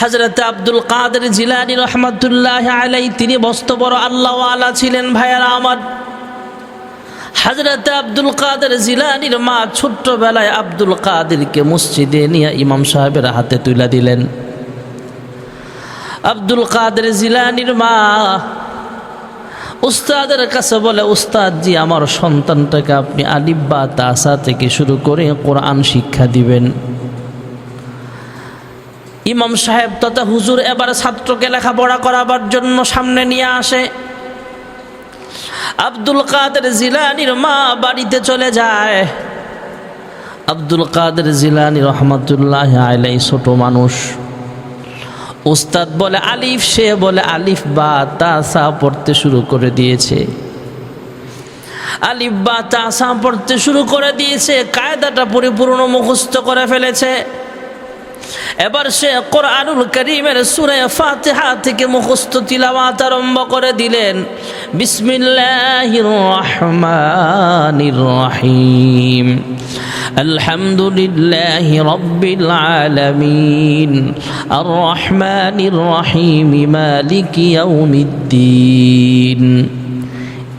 হজরত আব্দুল কাদের জিলানি রহমতুল্লাহ আলাই তিনি বস্ত বড় আল্লাহওয়ালা ছিলেন ভাইয়ারা আমার। হজরত আব্দুল কাদের জিলানির মা ছোট্টবেলায় আব্দুল কাদেরকে মসজিদে নিয়ে ইমাম সাহেবের হাতে তুলে দিলেন। আব্দুল কাদের জিলানির মা উস্তাদের কাছে বলে উস্তাদ জি আমার সন্তানটাকে আপনি আলিব্বা তাসা থেকে শুরু করে কোরআন শিক্ষা দিবেন। ইমাম সাহেব তথা হুজুর এবার ছাত্রকে লেখাপড়া করাবার জন্য সামনে নিয়ে আসে। আব্দুল কাদের জিলানির মা বাড়িতে চলে যায়। আব্দুল কাদের জিলানি রহমতুল্লাহ আলাই ছোট মানুষ। উস্তাদ বলে, আলিফ, সে বলে, আলিফ বা তাসা পড়তে শুরু করে দিয়েছে। আলিফ বা তাসা পড়তে শুরু করে দিয়েছে, কায়দাটা পরিপূর্ণ মুখস্থ করে ফেলেছে। এবার সে কোরআনুল করিমের সুরে ফাতিহা থেকে মুখস্থ তিলাওয়াত আরম্ভ করে দিলেন বিসমিল্লাহির রহমানির রহিম আলহামদুলিল্লাহি রাব্বিল আলামিন আর রহমানির রহিম মালিকি ইয়াউমিদ্দিন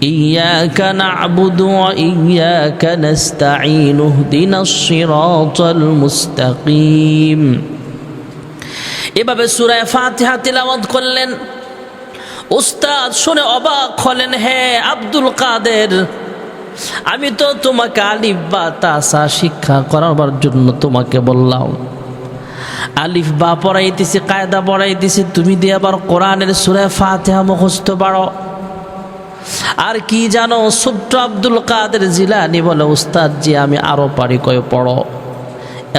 إياك نعبد وإياك نستعين اهدنا الصراط المستقيم এভাবে সুরায় ফাতিহা তিলাওয়াত করলেন। উস্তাদ শুনে অবাক হলেন, হে আব্দুল কাদের, আমি তো তোমাকে আলিফ বা তাসা শিক্ষা করাবার জন্য তোমাকে বললাম। আলিফ বা পড়াইতেছি, কায়দা পড়াইতেছি, তুমি দিয়ে আবার কোরআনের সুরায় ফাতেহা মুখস্থ পারো আর কি জানো ছোট্ট আব্দুল কাদের জিলানি বলে, উস্তাদ জি, আমি আরও পারি কয়ে পড়ো।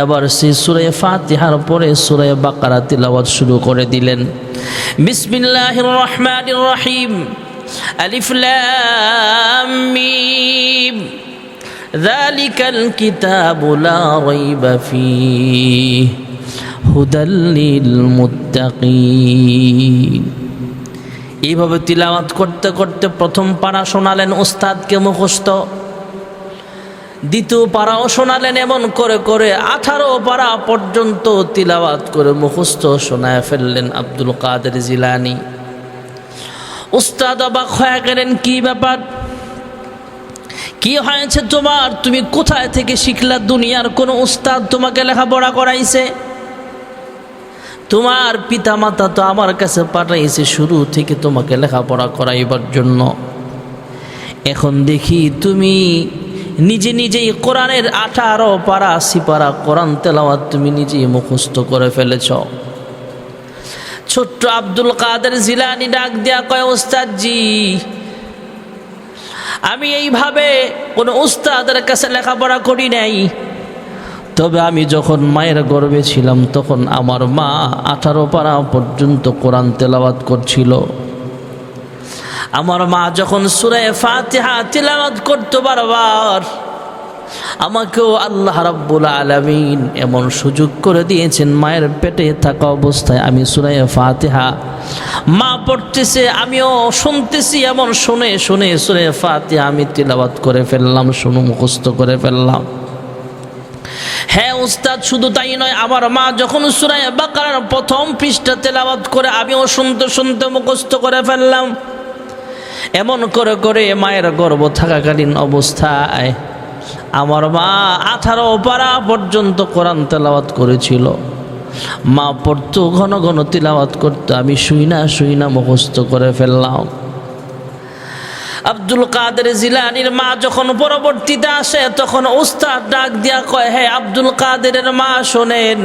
এবার সে সুরে ফাতিহার পরে সুরে বাকারা তিলাওয়াত শুরু করে দিলেন বিসমিল্লাহ রহমান রহিম আলিফ লাম মিম ذلك الكتاب لا ريب فيه هدى للمتقين এইভাবে তিলাওয়াত করতে করতে প্রথম পাড়া শোনালেন ওস্তাদকে মুখস্থ দ্বিতীয় পাড়াও শোনালেন এমন করে করে আঠারো পাড়া পর্যন্ত তিলাওয়াত করে মুখস্থ শোনায় ফেললেন আব্দুল কাদের জিলানি। উস্তাদ অবাক হয়ে গেলেন, কি ব্যাপার? কি হয়েছে তোমার? তুমি কোথায় থেকে শিখলা দুনিয়ার কোনো উস্তাদ তোমাকে লেখাপড়া করাইছে? তোমার পিতা মাতা তো আমার কাছে পাঠাইছে শুরু থেকে তোমাকে লেখাপড়া করাইবার জন্য। এখন দেখি তুমি নিজে নিজেই কোরআনের আঠারো পারা পারা কোরআন তেলাওয়াত তুমি নিজেই মুখস্থ করে ফেলেছ। ছোট্ট আব্দুল কাদের জিলানি ডাক দেয়া কয়, ওস্তাদজি, আমি এইভাবে কোনো উস্তাদের কাছে লেখাপড়া করি নাই। তবে আমি যখন মায়ের গর্বে ছিলাম, তখন আমার মা আঠারো পারা পর্যন্ত কোরআন তেলাওয়াত করছিল। আমার মা যখন সুরে ফাতিহা তেলাওয়াত করতে বারবার, আমাকেও আল্লাহ রাব্বুল আলামিন এমন সুযোগ করে দিয়েছেন, মায়ের পেটে থাকা অবস্থায় আমি সুরে ফাতিহা, মা পড়তেছে, আমিও শুনতেছি, এমন শুনে শুনে সুরে ফাতিহা আমি তেলাওয়াত করে ফেললাম, শুনু মুখস্থ করে ফেললাম। হ্যাঁ উস্তাদ, শুধু তাই নয়, আমার মা যখন সুরায় বাকার প্রথম পৃষ্ঠা তেলাওয়াত করে, আমিও শুনতে শুনতে মুখস্থ করে ফেললাম। এমন করে করে মায়ের গর্ব থাকাকালীন অবস্থায় আমার মা আঠারো পারা পর্যন্ত কোরআন তেলাওয়াত করেছিল। মা পড়তো ঘন ঘন তিলাওয়াত করতো, আমি শুই না শুই না, মুখস্থ করে ফেললাম। আব্দুল কাদের জিলানির মা যখন পরবর্তীতে আসে, তখন উস্তাদ ডাক দিয়া কয়, হে আব্দুল কাদেরের মা, শোনেন,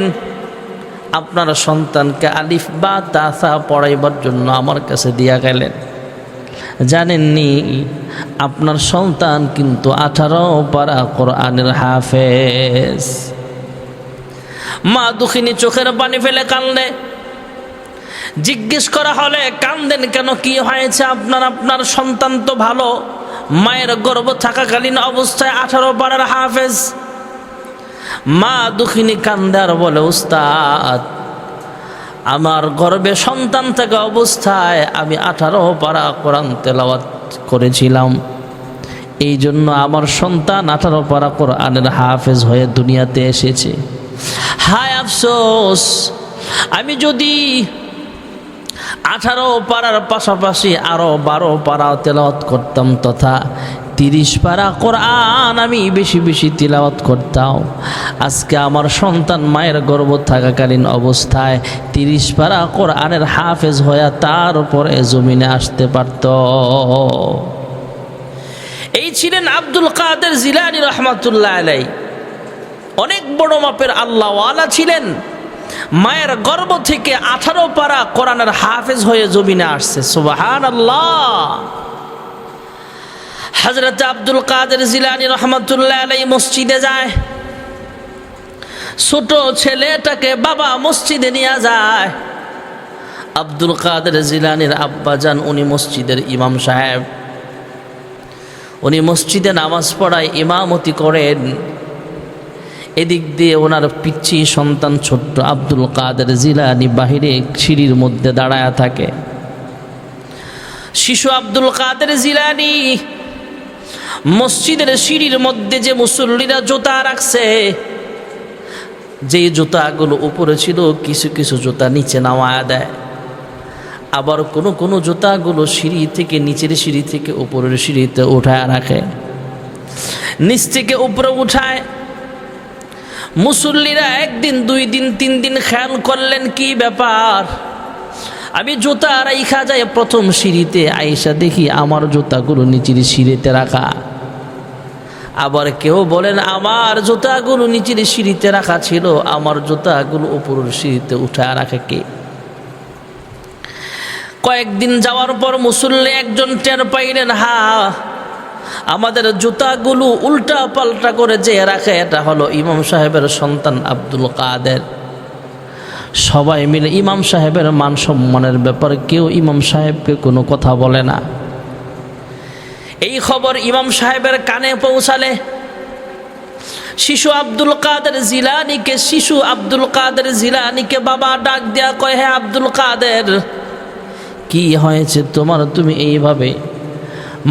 আপনার সন্তানকে আলিফ বা তাসা পড়াইবার জন্য আমার কাছে দিয়া গেলেন। জানেননি? আপনার সন্তান কিন্তু আঠারো পারা কোরআনের হাফেজ। মা দুখিনী চোখের পানি ফেলে কানলে জিজ্ঞেস করা হলে কান্দেন কেন? কি হয়েছে আপনার? আপনার সন্তান তো ভালো। মায়ের গর্ভ থাকাকালীন অবস্থায় আঠারো পাড়ার হাফেজ। মা দুঃখিনী কান্দার বলে, উস্তাদ আমার গর্বে সন্তান থাকা অবস্থায় আমি আঠারো পারা কোরআন তেলাওয়াত করেছিলাম। এই জন্য আমার সন্তান আঠারো পারা কোরআনের হাফেজ হয়ে দুনিয়াতে এসেছে। হায় আফসোস, আমি যদি আঠারো পাড়ার পাশাপাশি আরও বারো পাড়া তেলাওয়াত করতাম তথা তিরিশ পারা কোরআন আমি বেশি বেশি তিলাওয়াত করতাম। আজকে আমার সন্তান মায়ের গর্ব থাকাকালীন অবস্থায় তিরিশ পারা কোরআনের হাফেজ হয়ে তার উপরে জমিনে আসতে পারত। এই ছিলেন আব্দুল কাদের জিলানি রহমাতুল্লাহ আলাই অনেক বড় মাপের আল্লাহওয়ালা ছিলেন। মায়ের গর্ভ থেকে আঠারো পারা কোরআনের হাফেজ হয়ে জমিনে আসছে। সুবাহান আল্লাহ হজরত আব্দুল কাদের জিলানি রহমতুল্লাহ আলাই মসজিদে যায়। ছোট ছেলেটাকে বাবা মসজিদে নিয়ে যায়। আব্দুল কাদের জিলানির আব্বাজান, উনি মসজিদের ইমাম সাহেব। উনি মসজিদে নামাজ পড়ায় ইমামতি করেন। এদিক দিয়ে ওনার পিচ্ছি সন্তান ছোট্ট আব্দুল কাদের জিলানি বাহিরে সিঁড়ির মধ্যে দাঁড়ায় থাকে। শিশু আব্দুল কাদের জিলানি মসজিদের সিঁড়ির মধ্যে যে মুসল্লিরা জুতা রাখছে যে জুতাগুলো উপরে ছিল, কিছু কিছু জুতা নিচে নামায়া দেয়। আবার কোনো কোনো জুতাগুলো সিঁড়ি থেকে নিচের সিঁড়ি থেকে উপরের সিঁড়িতে উঠায় রাখে। নিচ থেকে উপরে উঠায়। মুসল্লিরা একদিন, দুই দিন, তিন দিন খেয়াল করলেন কি ব্যাপার? আমি জুতা রাইখা যায় প্রথম সিঁড়িতে আইসা দেখি আমার জুতাগুলো নিচের সিঁড়িতে রাখা। আবার কেউ বলেন, আমার জুতাগুলো নিচের সিঁড়িতে রাখা ছিল, আমার জুতাগুলো উপরের সিঁড়িতে উঠে রাখে কে? কয়েকদিন যাওয়ার পর মুসল্লি একজন টের পাইলেন, হা, আমাদের জুতাগুলো উল্টা পাল্টা করে যে রাখে, এটা হলো ইমাম সাহেবের সন্তান আব্দুল কাদের। সবাই মিলে ইমাম সাহেবের মান সম্মানের ব্যাপারে কেউ ইমাম সাহেবকে কোনো কথা বলে না। এই খবর ইমাম সাহেবের কানে পৌঁছালে শিশু আব্দুল কাদের জিলানিকে, শিশু আব্দুল কাদের জিলানিকে বাবা ডাক দেয়া কয় হ্যাঁ আব্দুল কাদের, কি হয়েছে তোমার? তুমি এইভাবে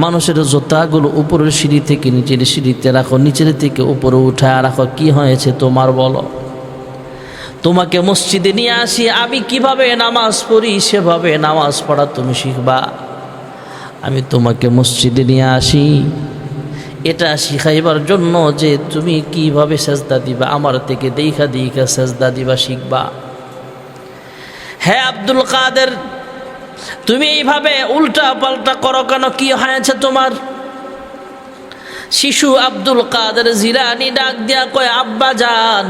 মানুষের জোতাগুলো উপরের সিঁড়ি থেকে নিচের সিঁড়িতে রাখো, নিচের থেকে উপরে উঠায় রাখো, কি হয়েছে তোমার বলো? তোমাকে মসজিদে নিয়ে আসি, আমি কীভাবে নামাজ পড়ি? সেভাবে নামাজ পড়া তুমি শিখবা। আমি তোমাকে মসজিদে নিয়ে আসি। এটা শিখাইবার জন্য যে তুমি কীভাবে সেজদা দিবা, আমার থেকে দেখা দেখা সেজদা দিবা, শিখবা। হ্যাঁ আব্দুল কাদের, তুমি এইভাবে উল্টা পাল্টা করো কেন? কি হয়েছে তোমার? শিশু আব্দুল কাদের জিলানি ডাক দিয়া কয়, আব্বা যান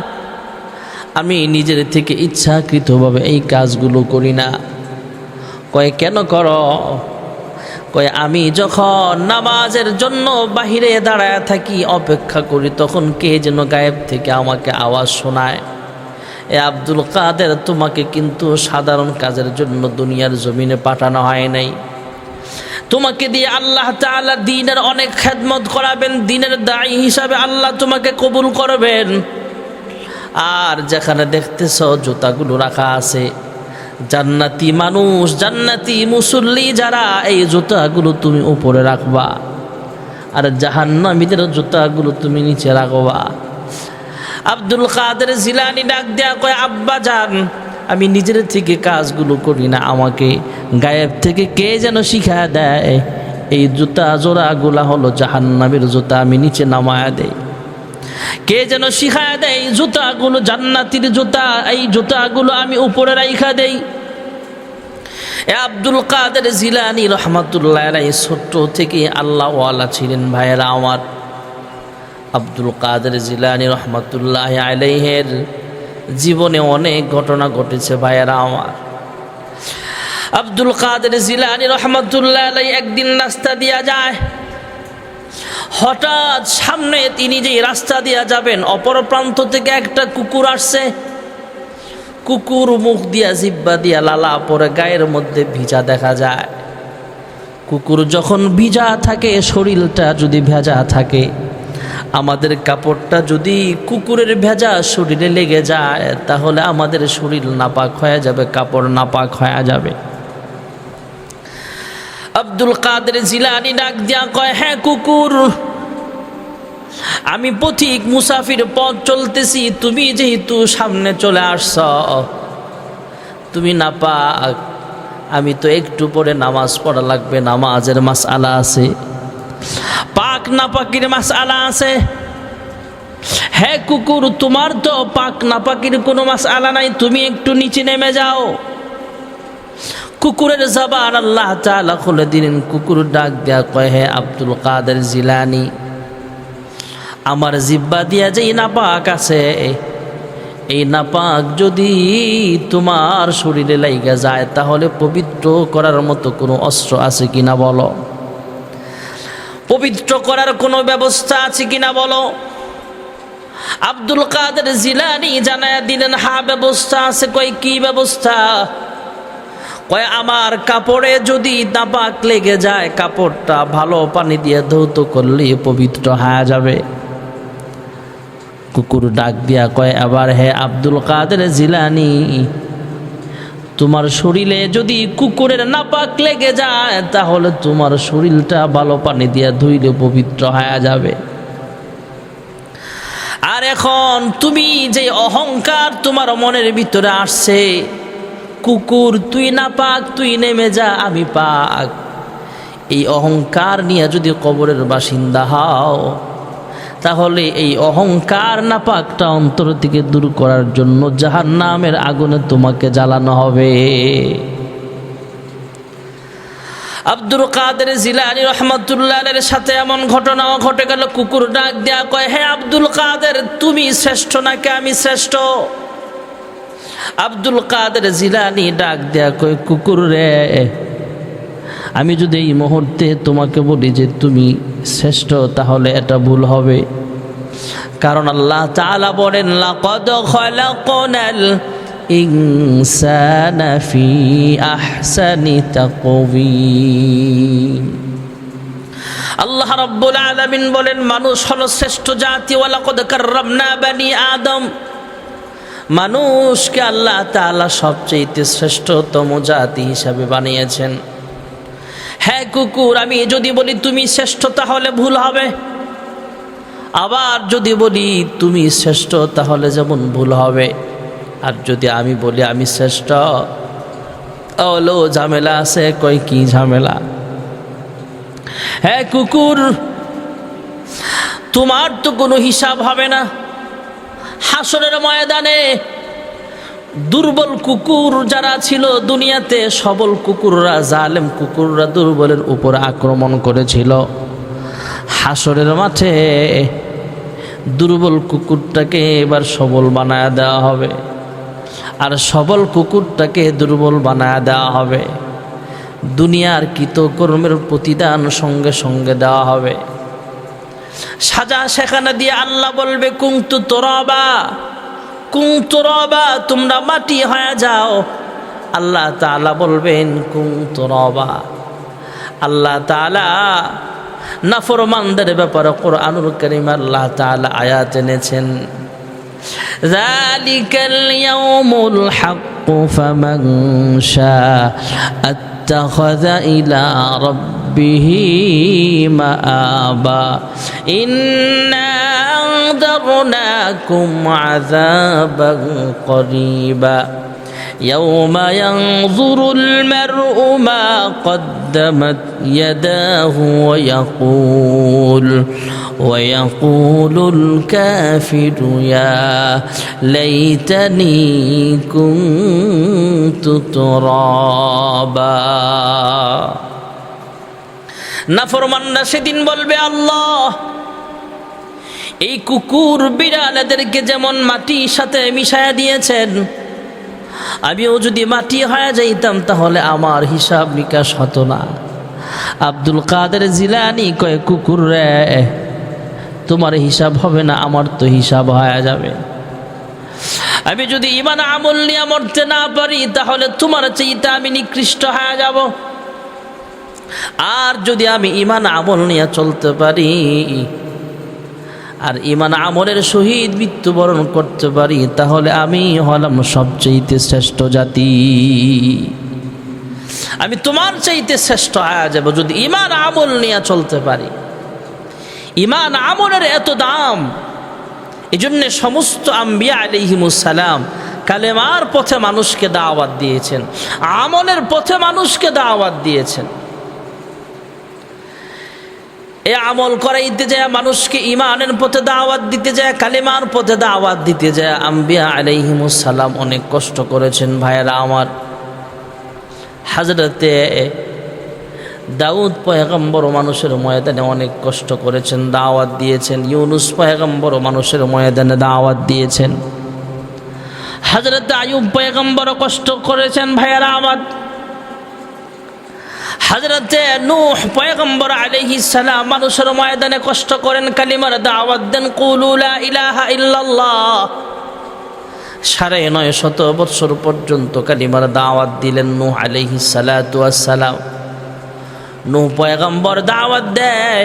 আমি নিজের থেকে ইচ্ছাকৃতভাবে এই কাজগুলো করি না। কয়, কেন করো? কয়, আমি যখন নামাজের জন্য বাহিরে দাঁড়ায় থাকি, অপেক্ষা করি, তখন কে যেন গায়েব থেকে আমাকে আওয়াজ শোনায়। এ আব্দুল কাদের, তোমাকে কিন্তু সাধারণ কাজের জন্য দুনিয়ার জমিনে পাঠানো হয় নাই। তোমাকে দিয়ে আল্লাহ তাআলা দিনের অনেক খেদমত করাবেন, দিনের দায়ী হিসাবে আল্লাহ তোমাকে কবুল করবেন। আর যেখানে দেখতেছ জুতাগুলো রাখা আছে জান্নাতি মানুষ, জান্নাতি মুসল্লি যারা, এই জুতাগুলো তুমি উপরে রাখবা। আর জাহান্নামীদের জুতাগুলো তুমি নিচে রাখবা। আব্দুল কাদের জিলানি ডাক দেয়া কয়, আব্বা যান, আমি নিজের থেকে কাজগুলো করি না। আমাকে গায়েব থেকে কে যেন শিখা দেয়? এই জুতা জোড়াগুলা হলো জাহান্নামের জুতা, আমি নিচে নামায়া দেই। কে যেন শিখায়া দেয় জুতাগুলো, জান্নাতির জুতা, এই জুতাগুলো আমি উপরে রাইখা দেই। আব্দুল কাদের জিলানি রহমতুল্লাহ আলাই ছোট্ট থেকে আল্লাহওয়ালা ছিলেন ভাইয়েরা আমার আব্দুল কাদের জিলানি রহমতুল্লাহ আলাইহের জীবনে অনেক ঘটনা ঘটেছে ভাইয়েরা আমার আব্দুল কাদের জিলানি রহমতুল্লাহ আলাই একদিন রাস্তা দিয়া যায়। হঠাৎ সামনে তিনি যে রাস্তা দিয়া যাবেন, অপর প্রান্ত থেকে একটা কুকুর আসছে। কুকুর মুখ দিয়া জিব্বা দিয়া লালা পরে গায়ের মধ্যে ভিজা দেখা যায়। কুকুর যখন ভিজা থাকে, শরীরটা যদি ভেজা থাকে, আমাদের কাপড়টা যদি কুকুরের ভেজা শরীরে লেগে যায়, তাহলে আমাদের শরীর নাপাক হয়ে যাবে, কাপড় নাপাক হয়ে যাবে। আব্দুল কাদের জিলানি ডাক দিয়া কয় হ্যাঁ কুকুর, আমি পথিক মুসাফির পথ চলতেছি, তুমি যেহেতু সামনে চলে আসছ, তুমি না পাক আমি তো একটু পরে নামাজ পড়া লাগবে, নামাজের মাস আলা আছে। পাক না পাকির মাস আলা আছে। হ্যাঁ কুকুর, তোমার তো পাক না পাকির কোনো মাস আলা নাই, তুমি একটু নিচে নেমে যাও। কুকুরের জবান আল্লাহ তাআলা খুলে দিলেন, কুকুর ডাক দেয়া কয়, হে আব্দুল কাদের জিলানি, আমার জিব্বা দিয়া যেই নাপাক আছে, এই নাপাক যদি তোমার শরীরে লাইগা যায়, তাহলে পবিত্র করার মতো কোনো অস্ত্র আছে কিনা বলো? পবিত্র করার কোনো ব্যবস্থা আছে কিনা বলো? আব্দুল কাদের জিলানি জানায় দিলেন, হা, ব্যবস্থা আছে। কয়, কি ব্যবস্থা? কয়, আমার কাপড়ে যদি নাপাক লেগে যায়, কাপড়টা ভালো পানি দিয়ে ধৌত করলে পবিত্র হয়ে যাবে। কুকুর ডাক দিয়া কয়, আবার হে আব্দুল কাদের জিলানি, তোমার শরীরে যদি কুকুরের নাপাক লেগে যায়, তাহলে তোমার শরীরটা ভালো পানি দিয়ে ধুইলে পবিত্র হয়ে যাবে। আর এখন তুমি যে অহংকার তোমার মনের ভিতরে আসছে কুকুর, তুই না পাক, তুই নেমে যা, আমি পাক। এই অহংকার নিয়ে যদি কবরের বাসিন্দা হও, তাহলে এই অহংকার না পাকটা অন্তর থেকে দূর করার জন্য জাহান নামের আগুনে তোমাকে জ্বালানো হবে। আব্দুল কাদের জিলানি রহমতুল্লাহের সাথে এমন ঘটনাও ঘটে গেল, কুকুর ডাক দেয়া কয়, হে আব্দুল কাদের, তুমি শ্রেষ্ঠ নাকি আমি শ্রেষ্ঠ? আব্দুল কাদের জিলানি ডাক দেয়া কয়, কুকুর রে, আমি যদি এই মুহূর্তে তোমাকে বলি যে তুমি শ্রেষ্ঠ, তাহলে এটা ভুল হবে। কারণ আল্লাহ তাআলা বলেন, লাকাদ খলাকনাল ইনসানা ফি আহসানি তাকওয়িম। আল্লাহ রাব্বুল আলামিন বলেন, মানুষ হলো শ্রেষ্ঠ জাতি ওয়ালাকাদ কাররামনা বানি আদম। মানুষকে আল্লাহ তাআলা সবচেয়ে শ্রেষ্ঠতম জাতি হিসাবে বানিয়েছেন। হ্যাঁ কুকুর, আমি যদি বলি তুমি শ্রেষ্ঠ, তাহলে ভুল হবে। আবার যদি বলি তুমি শ্রেষ্ঠ, তাহলে যেমন ভুল হবে। আর যদি আমি বলি আমি শ্রেষ্ঠ হলো ঝামেলা আছে, কই কি ঝামেলা। হ্যাঁ কুকুর, তোমার তো কোনো হিসাব হবে না। হাসরের ময়দানে দুর্বল কুকুর যারা ছিল দুনিয়াতে, সবল কুকুররা, জালেম কুকুররা দুর্বলের উপর আক্রমণ করেছিল। হাসরের মাঠে দুর্বল কুকুরটাকে এবার সবল বানায় দেওয়া হবে। আর সবল কুকুরটাকে দুর্বল বানায় দেওয়া হবে। দুনিয়ার কৃতকর্মের প্রতিদান সঙ্গে সঙ্গে দেওয়া হবে। সাজা সেখানে দিয়ে আল্লাহ বলবে কুংতু তোরাবা কুং তোরবা তোমরা মাটি হয়ে যাও আল্লাহ তাআলা বলবেন কুং তোরবা আল্লাহ তাআলা নাফরমানদের ব্যাপারে কোরআনুল করিম আল্লাহ তাআলা আয়াত এনেছেন ذلك اليوم الحق فمن شاء اتخذ إلى ربه مآبا. إنا أنذرناكم عذابا قريبا. يوم ينظر المرء ما قدمت يداه ويقول ويقول الكافر يا ليتني كنت ترابا. নাফরমানরা সেদিন বলবে, আল্লাহ, এই কুকুর বিড়ালেদেরকে যেমন মাটির সাথে মিশায়া দিয়েছেন, আমিও যদি মাটি হয়ে যাইতাম, তাহলে আমার হিসাব নিকাশ হতো না। আব্দুল কাদের জিলানি কয়, কুকুর রে, তোমার হিসাব হবে না, আমার তো হিসাব হয়ে যাবে। আমি যদি ইমান আমল নিয়ে মরতে না পারি, তাহলে তোমার চাইতে আমি নিকৃষ্ট হয়ে যাব। আর যদি আমি ইমান আমল নিয়ে চলতে পারি, আর ইমান আমলের সহিত মৃত্যুবরণ করতে পারি, তাহলে আমি হলাম সবচেয়ে শ্রেষ্ঠ জাতি। আমি তোমার চাইতে শ্রেষ্ঠ হয়ে যাব যদি ইমান আমল নিয়ে চলতে পারি। ইমান আমলের এত দাম এই জন্যে সমস্ত আম্বিয়া আলিহিমুসালাম কালেমার পথে মানুষকে দাওয়াত দিয়েছেন, আমলের পথে মানুষকে দাওয়াত দিয়েছেন। এ আমল করাইতে যায়, মানুষকে ইমানের পথে দাওয়াত দিতে যায়, কালেমার পথে দাওয়াত দিতে যায়। আম্বিয়া আলাইহিমুসালাম অনেক কষ্ট করেছেন ভাইয়েরা আমার। হাজরতে দাউদ পয়গম্বর মানুষের ময়দানে অনেক কষ্ট করেছেন, দাওয়াত দিয়েছেন। ইউনুস পয়গম্বর মানুষের ময়দানে দাওয়াত দিয়েছেন। হাজরত আয়ুব পয়গম্বর কষ্ট করেছেন ভাইয়েরা আমার। হাজরতে নূহ পয়গম্বর আলাইহিস সালাম মানুষের ময়দানে কষ্ট করেন, কালিমার দাওয়াত দেন, কুলু লা ইলাহা ইল্লাল্লাহ। সাড়ে নয় শত বৎসর পর্যন্ত কালিমার দাওয়াত দিলেন নূহ সালাতু সালাম নূহ পয়গম্বর দাওয়াত দেয়।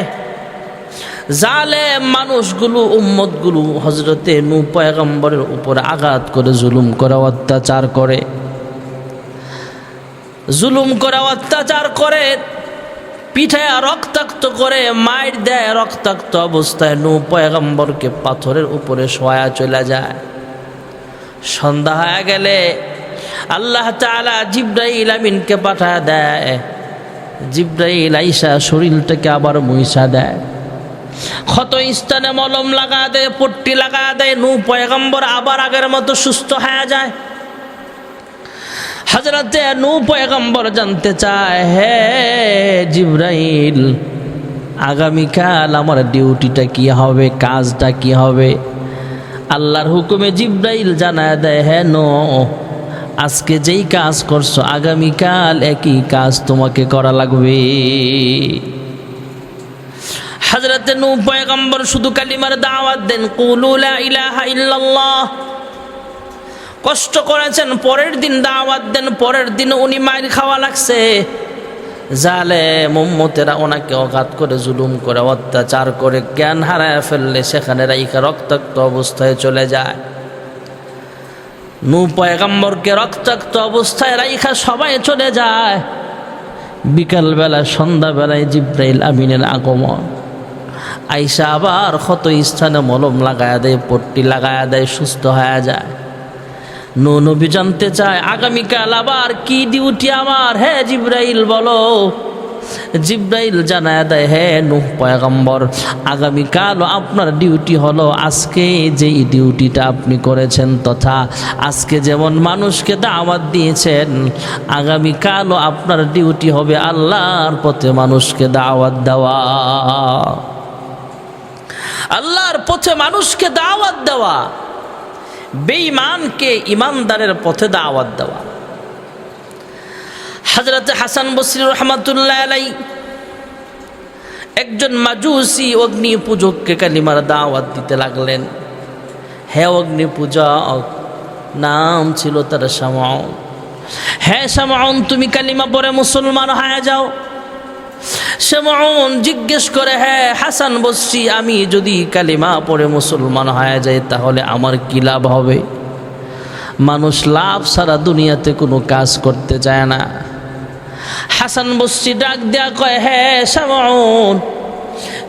জালে মানুষগুলো, উম্মতগুলো হজরতে নূহ পয়গম্বরের উপর আঘাত করে, জুলুম করে, অত্যাচার করে। জুলুম করে, অত্যাচার করে, পিঠে রক্তাক্ত করে মায়ের দেয় রক্তাক্ত অবস্থায় নূ পয়গম্বরকে পাথরের উপরে শোয়া চলে যায়। সন্ধ্যা হয়ে গেলে আল্লাহ তাআলা জিব্রাইল আমিনকে পাঠা দেয়। জিব্রাইল আইসা শরীরটাকে আবার মুইসা দেয়। ক্ষত স্থানে মলম লাগা দেয়, পট্টি লাগা দেয় নূ পয়গম্বর আবার আগের মতো সুস্থ হয়ে যায়। হজরতে নু পয়গম্বর জানতে চায়, হে জিব্রাইল, আগামীকাল আমার ডিউটিটা কি হবে? কাজটা কি হবে? আল্লাহর হুকুমে জিব্রাইল জানায় দেয় হ্যাঁ নো আজকে যেই কাজ করছ, আগামীকাল একই কাজ তোমাকে করা লাগবে। হজরতে নু পয়গম্বর শুধু কালিমার দাওয়াত দেন, কুলু লা ইলাহা ইল্লাল্লাহ। কষ্ট করেছেন, পরের দিন দাওয়াত দেন, পরের দিন উনি মায়ের খাওয়া লাগছে। জালে মোম্মতেরা ওনাকে অঘাত করে জুলুম করে, অত্যাচার করে, জ্ঞান হারায় ফেললে সেখানে রাইখা রক্তাক্ত অবস্থায় চলে যায়। নু পয়গম্বরকে রক্তাক্ত অবস্থায় রাইখা সবাই চলে যায়। বিকালবেলা, সন্ধ্যাবেলায় জিব্রাইল আমিনের আগমন। আইসা আবার ক্ষত স্থানে মলম লাগায়া দেয়, পট্টি লাগায়া দেয়, সুস্থ হয়ে যায়। নবী জানতে চায়, আগামীকাল আবার কি ডিউটি আমার? হ্যাঁ জিব্রাইল, বলো। জিব্রাইল জানায় দেয় হ্যাঁ নুহ পয়গম্বর, আগামীকাল আপনার ডিউটি হলো আজকে যেই ডিউটিটা আপনি করেছেন তথা আজকে যেমন মানুষকে দাওয়াত দিয়েছেন আগামীকালও আপনার ডিউটি হবে আল্লাহর পথে মানুষকে দাওয়াত দেওয়া। আল্লাহর পথে মানুষকে দাওয়াত দেওয়া। বেঈমানকে ইমানদারের পথে দাওয়াত দেওয়া। হজরত হাসান বসির রহমতুল্লাহ আলাই একজন মাজুসি অগ্নি পূজককে কালিমার দাওয়াত দিতে লাগলেন। হে অগ্নি পূজক নাম ছিল তার সামাউন হ্যাঁ সামাউন তুমি কালিমা পরে মুসলমান হয়ে যাও। সেমন জিজ্ঞেস করে হ্যাঁ হাসান বসছি আমি যদি কালিমা পরে মুসলমান হয়ে যাই, তাহলে আমার কি লাভ হবে? মানুষ লাভ সারা দুনিয়াতে কোনো কাজ করতে চায় না। হাসান বসছি ডাক দেয়া কয় হ্যাঁ সেমন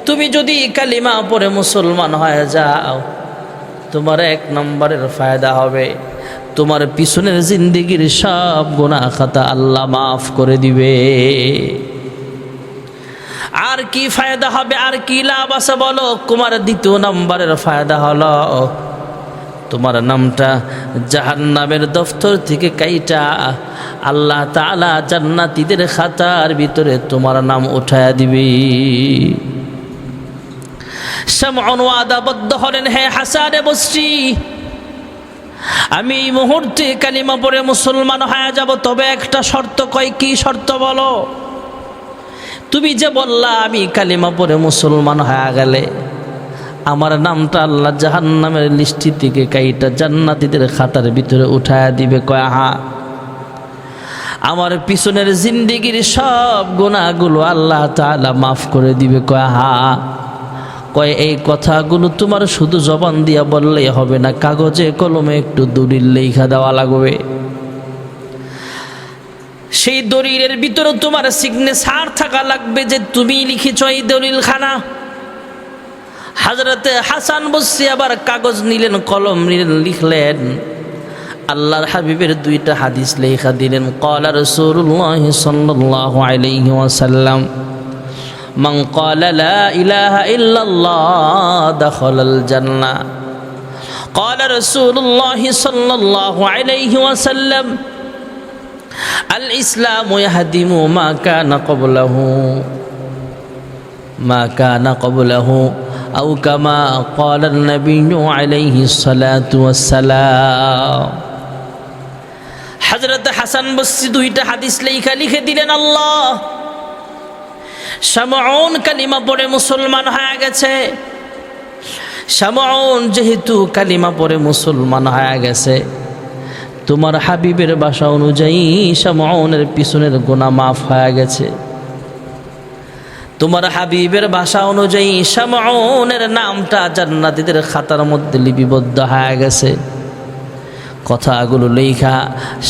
তুমি যদি কালিমা পরে মুসলমান হয়ে যাও, তোমার এক নম্বরের ফায়দা হবে। তোমার পিছনের জিন্দিগির সব গোনা খাতা আল্লাহ মাফ করে দিবে। আর কি ফায়দা হবে, আর কি লাভ আছে বলো? তোমার দ্বিতীয় নম্বরের ফায়দা হলো, তোমার নামটা জাহান্নামের দফতর থেকে কাইটা আল্লাহ তালা জান্নাতিদের খাতার ভিতরে তোমার নাম উঠায়া দিবি। ওয়াদাবদ্ধ হলেন, হে হাসানে বসছি আমি এই মুহূর্তে কালিমা পরে মুসলমান হয়ে যাব, তবে একটা শর্ত কয়, কি শর্ত বলো? তুমি যে বললা, আমি কালিমা পরে মুসলমান হয়ে গেলে, আমার নামটা আল্লাহ জাহান্নামের লিস্টি থেকে কাইটা জান্নাতিদের খাতার ভিতরে উঠায়া দিবে, কয় হা আমার পিছনের জিন্দিগির সব গুণাগুলো আল্লাহ তাআলা মাফ করে দিবে, কয় হা কয়, এই কথাগুলো তোমার শুধু জবান দিয়া বললেই হবে না, কাগজে কলমে একটু দলিল লেখা দেওয়া লাগবে। সেই দলিলের ভিতরে তোমার সিগনেচার থাকা লাগবে যে তুমি লিখেছ এই দলিলখানা। হাজরতে হাসান বসে আবার কাগজ নিলেন, কলম নিলেন, লিখলেন, আল্লাহর হাবিবের দুইটা হাদিস লেখা দিলেন কলার সুরুল্লাহ সাল্লাহ আলাইহি ওয়াসাল্লাম, মান ক্বালা লা ইলাহা ইল্লাল্লাহ দাখালাল জান্নাহ ক্বালা রাসূলুল্লাহ সাল্লাল্লাহু আলাইহি ওয়াসাল্লাম আল ইসলাম ইয়াহদিমু মা কানা কবলাহু মা কানা কবলাহু আও কামা ক্বালা নবিয়্যু আলাইহি সালাতু ওয়াসসালাম। হযরত হাসান বসরি দুইটা হাদিস লেখা লিখে দিলেন, আল্লাহ! সামউন কালিমা পড়ে মুসলমান হয়ে গেছে। সামউন যেহেতু কালিমা পড়ে মুসলমান হয়ে গেছে তোমার হাবিবের বাসা অনুযায়ী শামউনের পিছনের গোনা মাফ হয়ে গেছে। তোমার হাবিবের ভাষা অনুযায়ী শামউনের নামটা জান্নাতীদের খাতার মধ্যে লিপিবদ্ধ হয়ে গেছে। কথাগুলো লেখা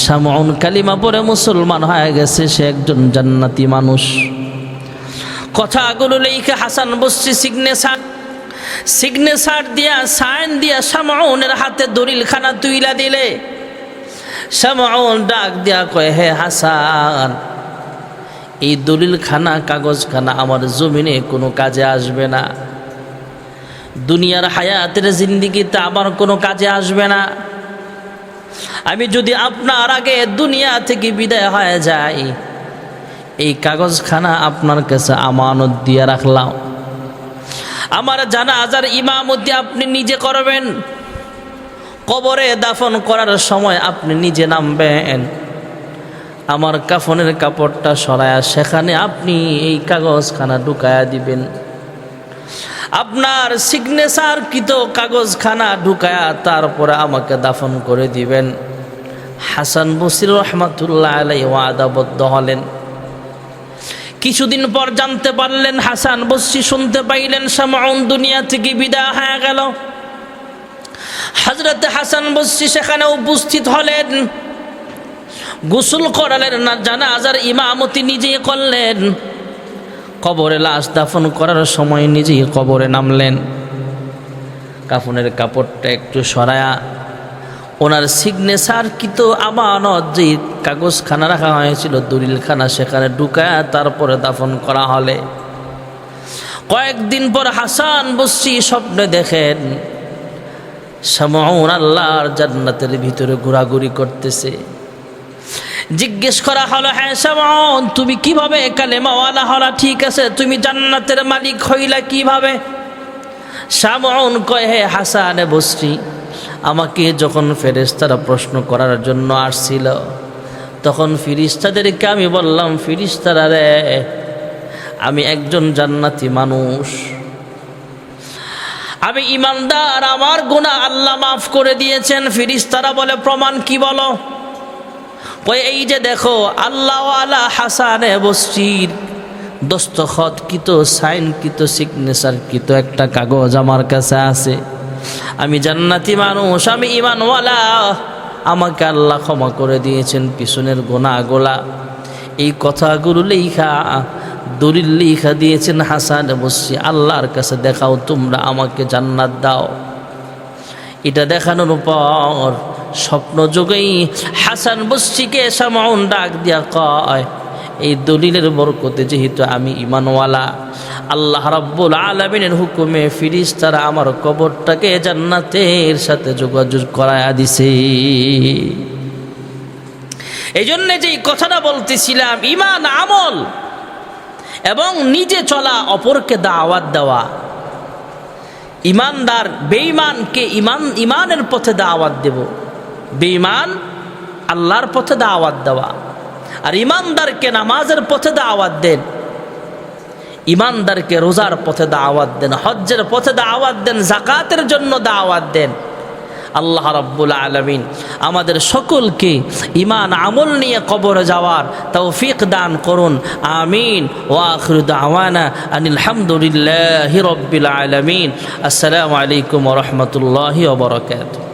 শামউন কালিমা পরে মুসলমান হয়ে গেছে, সে একজন জান্নাতি মানুষ। কথাগুলো লেখা হাসান বসছি সিগনেচার সিগনেচার দিয়া সাইন দিয়া শামউনের হাতে দলিল খানা তুইলা দিলে। শামউন ডাক দিয়া কয়, হে হাসান, এই দলিল খানা কাগজ খানা আমার জমিনে কোনো কাজে আসবে না। দুনিয়ার হায়াতের জিন্দিগিতে আমার কোনো কাজে আসবে না। আমি যদি আপনার আগে দুনিয়া থেকে বিদায় হয়ে যাই, এই কাগজখানা আপনার কাছে আমানত দিয়ে রাখলাম। আমার জানা আজার ইমামতি আপনি নিজে করবেন। কবরে দাফন করার সময় আপনি নিজে নামবেন। আমার কাফনের কাপড়টা সরায়া সেখানে আপনি এই কাগজখানা ঢুকায়া দিবেন। আপনার সিগনেচার কৃত কাগজখানা ঢুকায়া তারপরে আমাকে দাফন করে দিবেন। হাসান বসির রহমাতুল্লাহ আলাই ওয়াদাবদ্ধ হলেন। কিছুদিন পর জানতে পারলেন হাসান বসি শুনতে পাইলেন, সামাউন দুনিয়া থেকে বিদায় হয়ে গেল। হজরত হাসান বসি সেখানে উপস্থিত হলেন। গোসল করালেন না, জানাজার ইমামতি নিজেই করলেন। কবরে লাশ দাফন করার সময় নিজেই কবরে নামলেন। কাফনের কাপড়টা একটু সরায়া ওনার সিগনেচার কিত আমানত যে কাগজখানা রাখা হয়েছিল, দলিলখানা সেখানে ঢুকায় তারপরে দাফন করা হলে। কয়েকদিন পর হাসান বসি স্বপ্নে দেখেন সামাউন আল্লাহর জান্নাতের ভিতরে ঘোরাঘুরি করতেছে। জিজ্ঞেস করা হলো হ্যাঁ সামন তুমি কীভাবে কালেমাওয়ালা হলা? ঠিক আছে, তুমি জান্নাতের মালিক হইলা কীভাবে? সামন কয়, হে হাসানে বসছি আমাকে যখন ফেরেস্তারা প্রশ্ন করার জন্য আসছিল, তখন ফিরিস্তাদেরকে আমি বললাম, ফিরিস্তারা রে, আমি একজন জান্নাতি মানুষ। আমি ইমানদার, আমার গুণা আল্লাহ মাফ করে দিয়েছেন। ফিরিস্তারা বলে, প্রমাণ কি বলো? ওই এই যে দেখো আল্লাহ আলা হাসানে বসির দস্তখত কিত সাইন কিত সিগনেচার কিত একটা কাগজ আমার কাছে আছে। আমি জান্নাতি মানুষ, আমি ইমানওয়ালা। আমাকে আল্লাহ ক্ষমা করে দিয়েছেন পিছনের গোনা গোলা এই কথাগুলো লেখা দলিল লিখা দিয়েছেন হাসান বসি আল্লাহর কাছে দেখাও, তোমরা আমাকে জান্নাত দাও। এটা দেখানোর পর স্বপ্ন যোগেই হাসান বস্তিকে সামাউন ডাক দিয়া কয়, এই দলিলের বরকতে যেহেতু আমি ইমানওয়ালা আল্লাহ রাব্বুল আলমিনের হুকুমে ফিরিস তারা আমার কবরটাকে জান্নাতের সাথে যোগাযোগ করায়া দিছে। এই জন্যে যে কথাটা বলতেছিলাম ইমান আমল এবং নিজে চলা, অপরকে দাওয়াত দেওয়া। ইমানদার, বেঈমানকে ইমান, ইমানের পথে দাওয়াত দেব। বেঈমান আল্লাহর পথে দাওয়াত দেওয়া। আর ইমানদারকে নামাজের পথে দাওয়াত দেন। ইমানদারকে রোজার পথে দাওয়াত দেন। হজ্জের পথে দাওয়াত দেন। জাকাতের জন্য দাওয়াত দেন। আল্লাহ রাব্বুল আলমিন আমাদের সকলকে ইমান আমল নিয়ে কবরে যাওয়ার তৌফিক দান করুন। আমিন। ওয়াখরুদ দাওয়ানা আনিল হামদুলিল্লাহি রব্বিল আলমিন। আসসালামু আলাইকুম রহমতুল্লাহ ওবরাকাতুহ